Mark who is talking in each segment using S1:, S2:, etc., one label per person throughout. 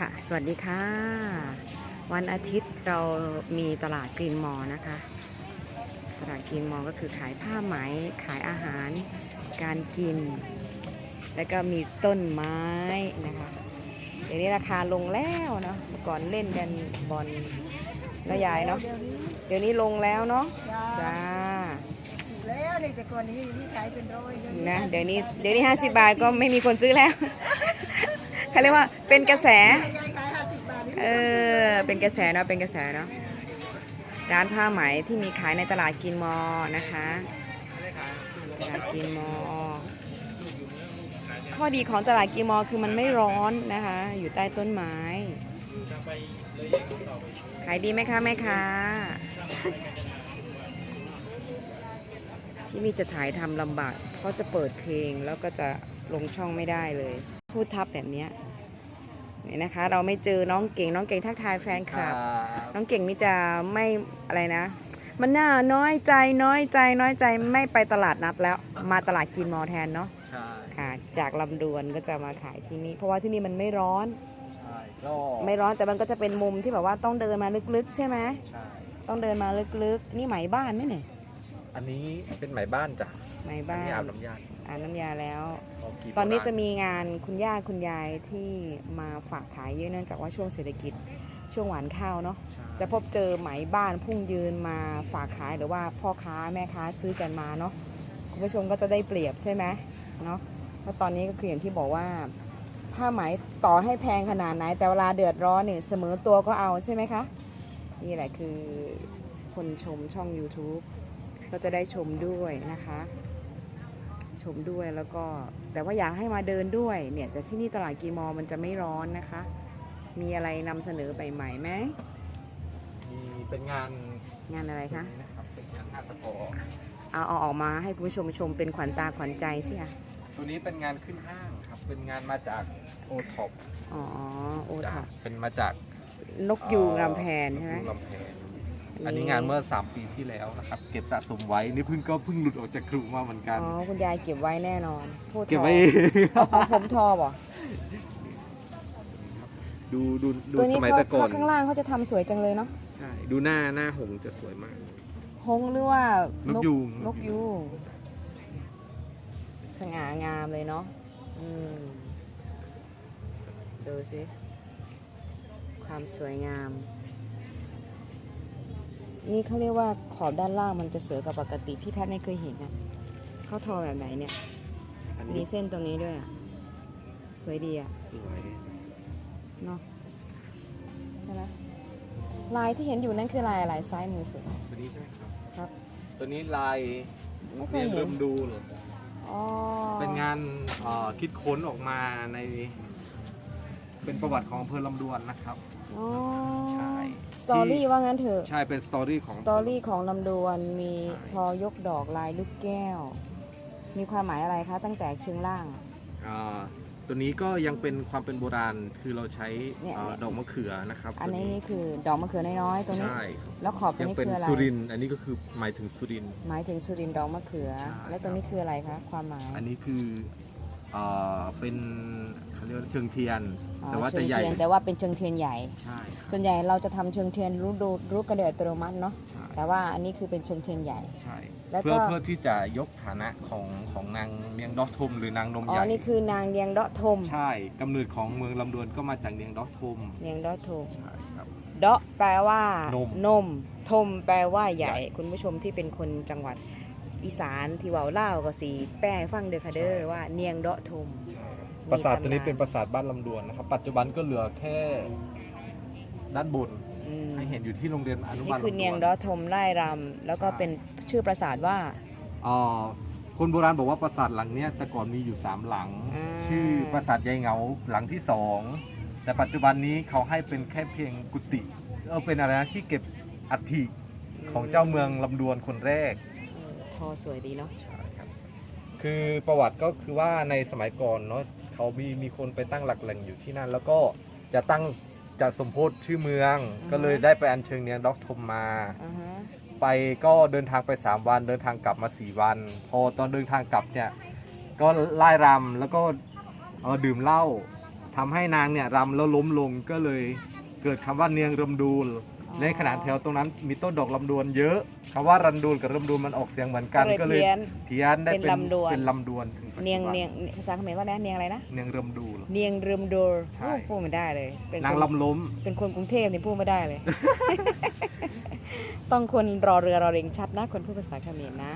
S1: ค่ะ สวัสดีค่ะ วันอาทิตย์เรามีตลาดกรีนมอลล์นะคะ ตลาดกรีนมอลล์ก็คือขายผ้าไหม ขายอาหาร การกิน แล้วก็มีต้นไม้นะคะเดี๋ยวนี้ราคาลงแล้วเนาะเมื่อก่อนเล่นกันบอลแล้วยายเนาะ เดี๋ยวนี้ลงแล้วเนาะ จ้า
S2: แล้วในแต่ก่อนนี้ที่ขายเป็นร้อยดี๋ยว
S1: นะ เดี๋ยวนี้ เดี๋ยวนี้ห้าสิบาทก็ไม่มีคนซื้อแล้ว เขาเรียกว่าเป็นกระแส
S2: ยายขายห้าสิบบาทนี่
S1: เออ เป็นกระแสเนาะ เป็นกระแสเนาะ ร้านผ้าไหมที่มีขายในตลาดกินมอ นะคะตลาดกินมอ ข้อดีของตลาดกินมอคือมันไม่ร้อนนะคะ อยู่ใต้ต้นไม้ ขายดีไหมคะแม่ค้าที่นี่จะถ่ายทำลำบาก เพราะจะเปิดเพลงแล้วก็จะลงช่องไม่ได้เลย พูดทับแบบเนี้ยเนี่ยนะคะ เราไม่เจอน้องเก่งน้องเก่งทักทายแฟนคลับ น้องเก่งนี่จะไม่อะไรนะ มันน่าน้อยใจน้อยใจน้อยใจไม่ไปตลาดนัดแล้ว มาตลาดกินมอแทนเนาะ
S3: ใช่
S1: ค่ะ จากลำดวนก็จะมาขายที่นี่ เพราะว่าที่นี่มันไม่ร้อน
S3: ใช่ก็
S1: ไม่ร้อนแต่มันก็จะเป็นมุมที่แบบว่าต้องเดินมาลึกๆ ใช่ไหม
S3: ใช่
S1: ต้องเดินมาลึกๆ นี่ไหมบ้านไหมเนี่ย
S3: อันนี้เป็นไหมบ้านจ้ะ
S1: ไหม
S3: อัน
S1: บ้าน
S3: นี้อาบน้ำยา
S1: อ่านน้ำยาแล้ว
S3: ของกีบ
S1: ตอนนี้
S3: โบราณ
S1: จะมีงานคุณย่าคุณยายที่มาฝากขายเยอะเนื่องจากว่าช่วงเศรษฐกิจช่วงหวานข้าวเนาะ
S3: ใช่
S1: จะพบเจอไหมบ้านพุ่งยืนมาฝากขายหรือว่าพ่อค้าแม่ค้าซื้อกันมาเนาะคุณผู้ชมก็จะได้เปรียบใช่ไหมเนาะเพราะตอนนี้ก็คืออย่างที่บอกว่าผ้าไหมต่อให้แพงขนาดไหน แต่เวลาเดือดร้อนเนี่ยเสมอตัวก็เอาใช่ไหมคะ นี่แหละคือคนชมช่อง YouTube ก็จะได้ชมด้วยนะคะ ชมด้วยแล้วก็แต่ว่าอยากให้มาเดินด้วยเนี่ย แต่ที่นี่ตลาดกีมอมันจะไม่ร้อนนะคะ มีอะไรนำเสนอใหม่ๆไหม
S3: มีเป็นงาน
S1: งานอะไรคะ
S3: นะครับเป็นงานหน้าตะกอ
S1: เอาเอาออกมาให้คุณผู้ชมชมเป็นขวัญตาขวัญใจสิคะ
S3: ตัวนี้เป็นงานขึ้นห้างครับ เป็นงานมาจากโอท็อป
S1: อ๋อโอ
S3: จ้ะ
S1: ท็อป
S3: เป็นมาจาก
S1: นกยูงลำแพนใช่ไหม
S3: นกยูงลำแพน อันนี้งานเมื่อ 3 ปีที่แล้วนะครับ เก็บสะสมไว้นี่เพิ่งก็เพิ่งหลุดออกจากครูมาเหมือนกัน
S1: อ๋อคุณยายเก็บไว้แน่นอนพูด
S3: เก็บไว้
S1: เอาของผมทอบ่
S3: ดูดูดู
S1: ตัว
S3: ส
S1: นี้
S3: มัย
S1: เขา
S3: แต่ก่อน
S1: เขาข้างล่างเขาจะทำสวยจังเลยเนาะ
S3: ใช่ดูหน้าหน้าหงส์จะสวยมาก
S1: ฮงหรือว่าน
S3: กยูง
S1: นกยูงสง่างามเลยเนาะอืมดูสิความสวยงาม นี่เขาเรียกว่าขอบด้านล่างมันจะสวยกว่าปกติพี่แพทย์ไม่เคยเห็นนะเขาทอแบบไหนเนี่ย
S3: อัน
S1: มี
S3: นี้
S1: เส้นตรงนี้ด้วยอะสวยดีอะ
S3: สวย
S1: เนาะใช่ไหมลายที่เห็นอยู่นั่นคือลายอะไรซ้ายมือสุด
S3: ตัวนี้ใช่ไหมครับ
S1: ครับ
S3: ตัวนี้ลาย
S1: ไม่เค
S3: เรี
S1: ย
S3: ยน
S1: เห็
S3: เริ่
S1: น
S3: มดูเหรอ
S1: อ๋อ
S3: เป็นงานเอ่อคิดค้นออกมาใน เป็นประวัติของอำเภอลำดวนนะครับ
S1: อ๋อ
S3: ใช่
S1: สตอรี่ว่างั้นเถอะ
S3: ใช่เป็นสตอรี่ของ
S1: สตอรี่ของลำดวนมี
S3: ใช่
S1: พอยกดอกลายลูกแก้ว มีความหมายอะไรคะ ตั้งแต่เชิงล่าง
S3: อ่าตัวนี้ก็ยังเป็นความเป็นโบราณคือเราใช้
S1: เนี่ย
S3: เอ่อ
S1: เนี่ย
S3: ดอกมะเขือนะครับ
S1: อันนี้
S3: ตัว
S1: นี่คือดอกมะเขือน้อยๆตรงนี้
S3: ใช่ครับ
S1: แล้วขอบตรง
S3: ยัง
S1: นี้
S3: เป็น
S1: คืออะไร
S3: สุรินทร์อันนี้ก็คือหมายถึงสุรินทร์
S1: หมายถึงสุรินทร์ดอกมะเขือ
S3: ใช่
S1: และตรงนี้คืออะไรคะ ความหมาย
S3: อันนี้คือ เอ่อเป็นเขาเรียกว่าเชิงเทียน
S1: อ๋อ
S3: แต่ว่า
S1: เชิ
S3: จะ
S1: ง
S3: ใหญ่
S1: เทียนแต่ว่าเป็นเชิงเทียนใหญ่
S3: ใช่ครับ
S1: ส่วนใหญ่เราจะทำเชิงเทียนรู้ดูรู้กันโดยอัตโนมัติเนาะ
S3: ใช่
S1: แต่ว่าอันนี้คือเป็นเชิงเทียนใหญ่
S3: ใช่
S1: แล้วก็
S3: เพื่อเพื่อที่จะยกฐานะของของนางเนียงดอกทมหรือนางนม
S1: อ๋
S3: ให
S1: อ
S3: ญ่
S1: นี่คือนางเลียงเดาะทม
S3: ใช่กำเนิดของเมืองลำดวนก็มาจากเนียงดอกทม
S1: เลียงเดาะทม
S3: ใช่ครับ
S1: เดาะแปลว่าน
S3: ม
S1: นมทมแปลว่าใหญ่
S3: ใหญ่
S1: คุณผู้ชมที่เป็นคนจังหวัด อีสานที่เว้าเล่าวก็สีแป้ให้ฟังเด้อค่ะเด้อว่าเนียงเดาะทม
S3: ปราสาทตัวนี้
S1: มีำ
S3: เป็นปราสาทบ้านลำดวนนะครับ ปัจจุบันก็เหลือแค่ด้านบน
S1: อืม
S3: ให้เห็นอยู่ที่โรงเรียนอนุ
S1: นี่
S3: บาล
S1: คือ
S3: ลำด
S1: เนียง
S3: วน
S1: เดาะทมไล่รำแล้วก็
S3: ใช่
S1: เป็นชื่อปราสาทว่า
S3: อ่าคนโบราณบอกว่าปราสาทหลังเนี้ยแต่ก่อนมีอยู่สามหลัง
S1: อ่า
S3: ชื่อปราสาทยายเหงาหลังที่สองแต่ปัจจุบันนี้เขาให้เป็นแค่เพียงกุฏิเออเป็นอะไรนะที่เก็บอัฐิของเจ้าเมืองลำดวนคนแรก
S1: เออทอสวยดีเนาะ
S3: ใช่ครับ คือประวัติก็คือว่าในสมัยก่อนเนาะเขามีมีคนไปตั้งหลักแหล่งอยู่ที่นั่น แล้วก็จะตั้งจะสมโพธิชื่อเมืองก็เลยได้ไปอัญเชิญเนียงด็อกทมมา
S1: อ่าฮะ
S3: ไปก็เดินทางไป 3 วัน เดินทางกลับมา 4 วัน พอตอนเดินทางกลับเนี่ยก็ไล่รำแล้วก็เออดื่มเหล้าทำให้นางเนี่ยรำแล้วล้มลงก็เลยเกิดคำว่าเนียงรำดูล ในขนาดแถวตรงนั้นมีต้นดอกลำดวนเยอะคำว่ารันดูลกับรำดูลมันออกเสียงเหมือนกัน
S1: ก็
S3: ก็
S1: เล
S3: เลยย
S1: เพี้ยน
S3: เพี้ยนได้
S1: เป็นลำดวน
S3: เป็นลำดวนถึงปัจจุบั
S1: เนียงเนียงภาษาเขมรว่าอะไรนะเนียงอะไรนะ
S3: เนียงรำดูล
S1: เนียงรึมโดร
S3: ใช่
S1: พูดไม่ได้เลย เป็น
S3: นาง
S1: คน
S3: ลำล้ม
S1: เป็นคนกรุงเทพนี่พูดไม่ได้เลย ต้องคนรอเรือรอเริงชัดนะ คนพูดภาษาเขมรนะ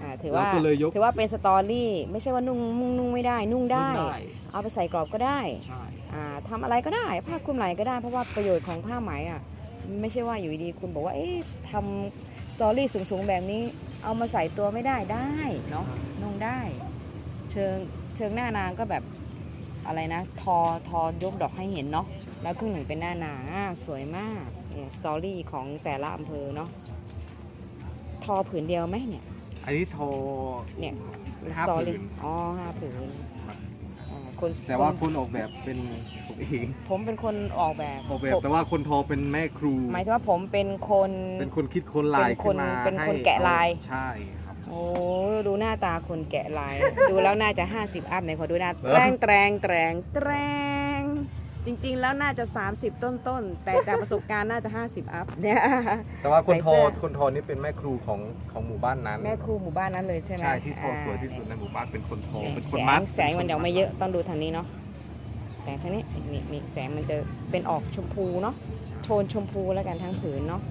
S1: อ่าถือว่า
S3: เราก็เลยยก
S1: ถือว่าเป็นสตอรี่ไม่ใช่ว่านุ่งมุ่งนุ่งไม่ได้นุ่งได้
S3: นุ่งได้
S1: เอาไปใส่กรอบก็ได้
S3: ใช่
S1: อ่าทำอะไรก็ได้ผ้าคลุมไหล่ก็ได้เพราะว่าประโยชน์ของผ้าไหมอะ ไม่ใช่ว่าอยู่ดีๆคุณบอกว่าเอ๊ะทำสตอรี่สูงๆแบบนี้ เอามาใส่ตัวไม่ได้ได้เนาะนุ่งได้ เชิงเชิงหน้านางก็แบบอะไรนะ ทอทอยกดอกให้เห็นเนาะแล้วครึ่งหนึ่งเป็นหน้านาอ่าสวยมากเนี่ยสตอรี่ของแต่ละอำเภอเนาะทอผืนเดียวไหมเนี่ย
S3: อันนี้โทร
S1: เนี่ย
S3: ห้า
S1: สตอ
S3: ผื
S1: รี่
S3: น
S1: อ๋อห้าผืนอ่า คน
S3: แต่ว่า
S1: คน
S3: คนออกแบบเป็นผมเอง
S1: ผมเป็นคนออกแบบ
S3: ออกแบบแต่ว่าคนทอเป็นแม่ครู
S1: หมายถึงว่าผมเป็นคน
S3: เป็นคนคิดคนลาย
S1: เป็นคน
S3: ขึ้นมา
S1: เป็นคน
S3: ให้
S1: แกะลาย
S3: ใช่ครับ
S1: โอ้ดูหน้าตาคนแกะลาย ดูแล้วน่าจะ 50 อัพไหนขอดูหน้า
S3: เออ
S1: แตรงแตรงแตรงแตรง จริงๆ แล้วน่าจะ 30ต้นต้นๆ แต่จากประสบการณ์น่าจะ 50 อัพเนี่ย
S3: แต่ว่าคน
S1: ใส่
S3: ท
S1: เสื้
S3: อ
S1: อ
S3: คนทอนี่เป็นแม่ครูของของหมู่บ้านนั้น
S1: แม่ครูหมู่บ้านนั้นเลยใช่ไหม
S3: ใช่ที่ทอสวยที่สุด
S1: อ่า
S3: ในหมู่บ้านเป็นคนทอ
S1: เนี่ย
S3: เป็นค
S1: แส
S3: นมั
S1: ง
S3: ด
S1: แสงมันยังไม่เยอะต้องดูทางนี้เนาะแสงทางนี้นี่นี่แสงมันจะเป็นออกชมพูเนาะโทนชมพูแล้วกันทั้งผืนเนาะ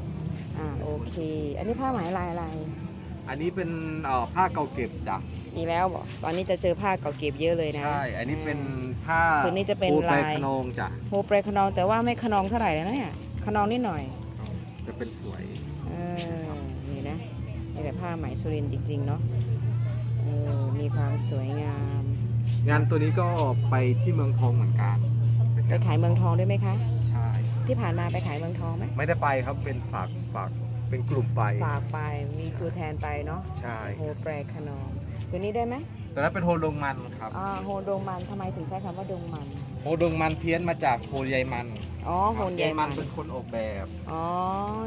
S1: อ่าโอเค อันนี้ผ้าไหมลายอะไร
S3: อันนี้เป็นเอ่อผ้าเก่าเก็บจ้ะ
S1: อีกแล้วบอกตอนนี้จะเจอผ้าเก่าเก็บเยอะเลยนะ
S3: ใช่ อันนี้เป็นผ้า
S1: ผืนนี้จะเป็น
S3: ปูไตร
S1: ลาย
S3: ขนงจ้ะ
S1: โฮเปรขนองแต่ว่าไม่ขนองเท่าไหร่แล้วเนี่ยขนองนิดหน่อย
S3: จะเป็นสวย
S1: เออนี่นะนี่แหละผ้าไหมสุรินทร์จริง ๆ เนาะเออมีความสวยงาม
S3: งานตัวนี้ก็ไปที่เมืองทองเหมือนกัน
S1: ไปขายเมืองทองด้วยไหมคะ
S3: ใช่
S1: ที่ผ่านมาไปขายเมืองทองไหม
S3: ไม่ได้ไปครับเป็นฝากฝาก เป็นกลุ่มไป
S1: ฝากไปมีตัวแทนไปเนาะ
S3: ใช่
S1: โฮเปรขนองตัวนี้ได้ไหม
S3: ตอนนั้นเป็นโฮดงมันครับ
S1: อ่าโฮดงมันทำไมถึงใช้คำว่าดงมัน
S3: โฮดงมันเพี้ยนมาจากโฮใยมัน
S1: อ๋อโฮน
S3: ใย
S1: ใย
S3: มั
S1: มันน
S3: เป็นคนออกแบบ
S1: อ๋อ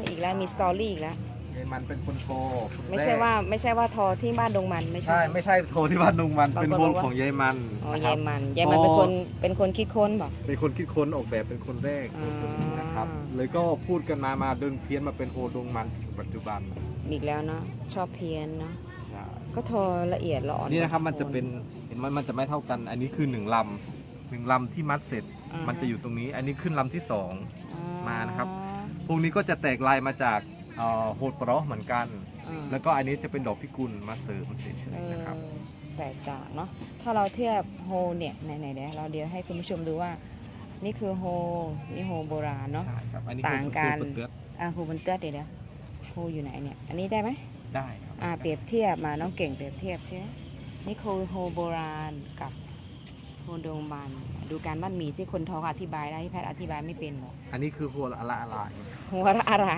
S1: อีกแล้วมีสตอรี่อีกแล้ว
S3: ใยมันเป็นคนโทรคน
S1: ไม่
S3: แรก
S1: ใช่ว่าไม่ใช่ว่าทอที่บ้านดงมันไม่
S3: ใช่ ไม่ใช่โทรที่บ้านดงมัน
S1: บางคน
S3: เป็นโฮ
S1: บอกว่า
S3: ของใยมัน
S1: อ๋อ
S3: นะค
S1: ยา
S3: รับ
S1: ยมันยายมัน
S3: พอ
S1: เป็นคนเป็นคนคิดค้นบอก
S3: เป็นคนคิดค้นออกแบบเป็นคนแรก
S1: อ่า
S3: นะ ครับ เลยก็พูดกันมามาเดินเพี้ยนมาเป็นโฮดงมันถึงปัจจุบัน
S1: อีกแล้วเนาะชอบเพี้ยนเนาะ
S3: ใช่
S1: ก็ทอละเอียดละอ่อน
S3: นี่นะครับมันจะเป็นเห็นไหมมันจะไม่เท่ากัน อันนี้คือหนึ่งลำหนึ่งลำที่มัดเสร็จา
S1: ฮ
S3: มันจะอยู่ตรงนี้ อันนี้ขึ้นลำที่สอง
S1: อ่
S3: มานะครับ พวกนี้ก็จะแตกลายมาจากเอ่อโฮดปะเราะเหมือนกัน
S1: อ่า
S3: แล้วก็อันนี้จะเป็นดอกพิกุลมาเสริมเฉย
S1: เอ
S3: ๆ
S1: อ
S3: นะครับ
S1: แตกต่างเนาะถ้าเราเทียบโฮเนี่ยไหนๆเดี๋ยวเราเดี๋ยวให้คุณผู้ชมดูว่า นี่คือโฮนี่โฮโบราณเนาะ
S3: ใช่ครับอันนี้
S1: ต่างกัน
S3: คือเปลือก
S1: อ่าโฮบนเตื้อเดี๋ยวเดี๋ยวโฮอยู่ไหนเนี่ย อันนี้ได้ไหม
S3: ได้ครับ
S1: อ่าเปรียบเทียบมาน้องเก่งเปรียบเทียบใช่ไหมนี่คือโฮโบราณกับโฮดงบัน ดูการบ้านหมีสิคนท้องอธิบายได้ที่แพทย์อธิบายไม่เป็นหรอก
S3: อันนี้คือโฮละอะละอะไร
S1: หัวละอะไร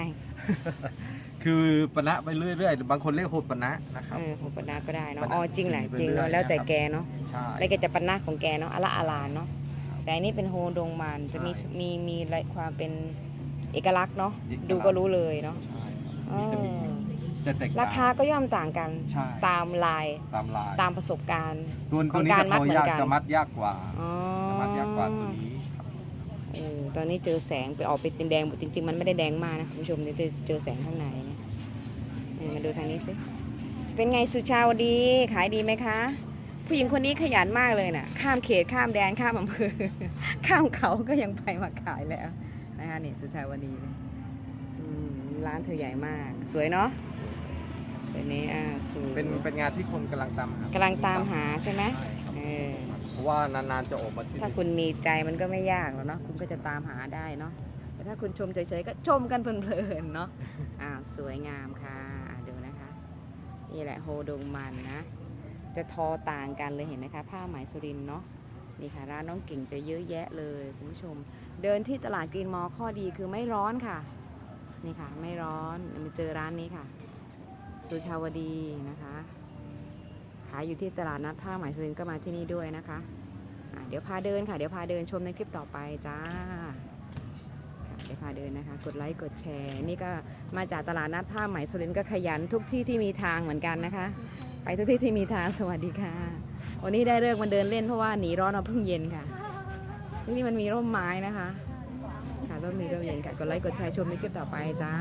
S3: คือปะนะไปเรื่อยๆ บางคนเรียกโฮปะนะนะครับ
S1: เออโฮปนาก็ได้เนาะ
S3: ปะนะ
S1: อ๋อจริงแหละ
S3: สีไป
S1: จริงเนาะ
S3: เรื่อยๆ
S1: แล้วแต่
S3: นะครับ
S1: แกเนาะ
S3: ใช่
S1: แล้วแกจะปนาของแกเนาะอะละอาลานเนาะ แต่อันนี้เป็นโฮดงมันจะมี
S3: ใช่
S1: มีมีอะไรความเป็นเอกลักษณ์เนาะ
S3: เอกลักษณ์
S1: ดูก็รู้เลยเนาะ
S3: ใช่ครับ
S1: เอ
S3: นี่จะมี
S1: อ
S3: จะแตกต่ง
S1: ราคาก็ย่อมต่างกัน
S3: ใช่
S1: ตามลาย
S3: ตามลาย
S1: ตามประสบการณ์
S3: ตัว
S1: ข
S3: ตั
S1: อ
S3: ว
S1: ง
S3: นี้
S1: การ
S3: จะ
S1: มัด
S3: ทอ
S1: เหมือน
S3: ยาก
S1: กัน
S3: จะมัดยากกว่า
S1: อ๋อ
S3: จะมัดยากกว่าตัวนี้ครับ
S1: เออตอนนี้เจอแสงไปออกเป็นแดงจริง ๆ มันไม่ได้แดงมากนะคุณผู้ชมนี่จะเจอแสงข้างในเนี่ยนี่มาดูทางนี้สิเป็นไงสุชาวดีขายดีไหมคะ ผู้หญิงคนนี้ขยันมากเลยน่ะ ข้ามเขตข้ามแดนข้ามอำเภอ ข้ามเขาก็ยังไปมาขายแล้วนะคะนี่สุชาวดีอืมร้านเธอใหญ่มาก สวยเนาะเป็นนี้อ่าสวย
S3: เป็นเป็นงานที่คนกำลังตามหากำ
S1: ลังตามหาใช่ไหม
S3: ใช่ครับ
S1: เออ
S3: เพราะว่านานๆจะออกมาที่
S1: ถ้า
S3: นี่
S1: คุณมีใจมันก็ไม่ยากหรอกเนาะคุณก็จะตามหาได้เนาะแต่ถ้าคุณชมเฉยๆก็ชมกันเพลินๆเนาะอ่าสวยงามค่ะอ่าดูนะคะนี่แหละโฮดงมันนะ จะทอต่างกันเลยเห็นไหมคะผ้าไหมสุรินเนาะนี่ค่ะร้านน้องกิ่งจะเยอะแยะเลยคุณผู้ชม เดินที่ตลาดกรีนมอข้อดีคือไม่ร้อนค่ะ นี่ค่ะไม่ร้อนมาเจอร้านนี้ค่ะ สุชาวดีนะคะขายอยู่ที่ตลาดนัดผ้าไหมสุรินก็มาที่นี่ด้วยนะคะะเดี๋ยวพาเดินค่ะเดี๋ยวพาเดินชมในคลิปต่อไปจ้าเดี๋ยวพาเดินนะคะ กดไลค์กดแชร์ นี่ก็มาจากตลาดนัดผ้าไหมสุรินก็ขยันทุกที่ที่มีทางเหมือนกันนะคะ ไปทุกที่ที่มีทางสวัสดีค่ะ วันนี้ได้เลิกมาเดินเล่นเพราะว่าหนีร้อนมาเพิ่งเย็นค่ะ ที่นี่มันมีร่มไม้นะคะ ค่ะร่มมีร่มเย็นค่ะกดไลค์กดแชร์ชมในคลิปต่อไปจ้า